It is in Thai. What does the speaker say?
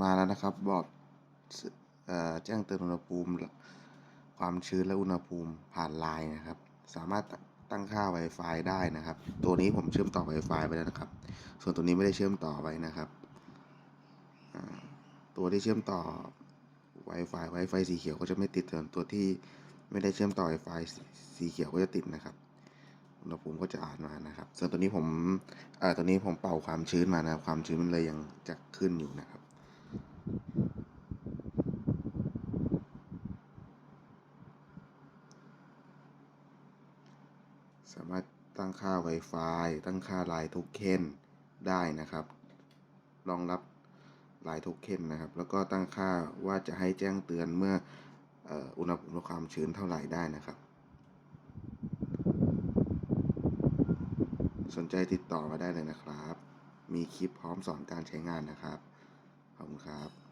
มาแล้วนะครับบอร์ดแจ้งเตือนอุณหภูมิ ความชื้นและอุณหภูมิผ่านไลน์นะครับ สามารถตั้งค่า Wi-Fi ได้นะครับ ตัวนี้ผมเชื่อมต่อ Wi-Fi ไปแล้วนะครับ ส่วนตัวนี้ไม่ได้เชื่อมต่อไว้นะครับ ตัวที่เชื่อมต่อ Wi-Fi Wi-Fi สีเขียวก็จะไม่ติดส่วนตัวที่ไม่ได้เชื่อมต่อ Wi-Fi สีสีเขียวก็จะติดนะครับ อุณหภูมิก็จะอ่านมานะครับ ส่วนตัวนี้ผมตัวนี้ผมเป่าความชื้นมานะครับ ความชื้นมันเลยยังจะขึ้นอยู่นะครับ สามารถตั้งค่า Wi-Fi ตั้งค่า Line Token ได้นะครับ รองรับ Line Token นะครับ แล้วก็ตั้งค่าว่าจะให้แจ้งเตือนเมื่อออ,อุณหภูมิความชื้นเท่าไหร่ได้นะครับ สนใจติดต่อมาได้เลยนะครับ มีคลิปพร้อมสอนการใช้งานนะครับ ขอบคุณครับ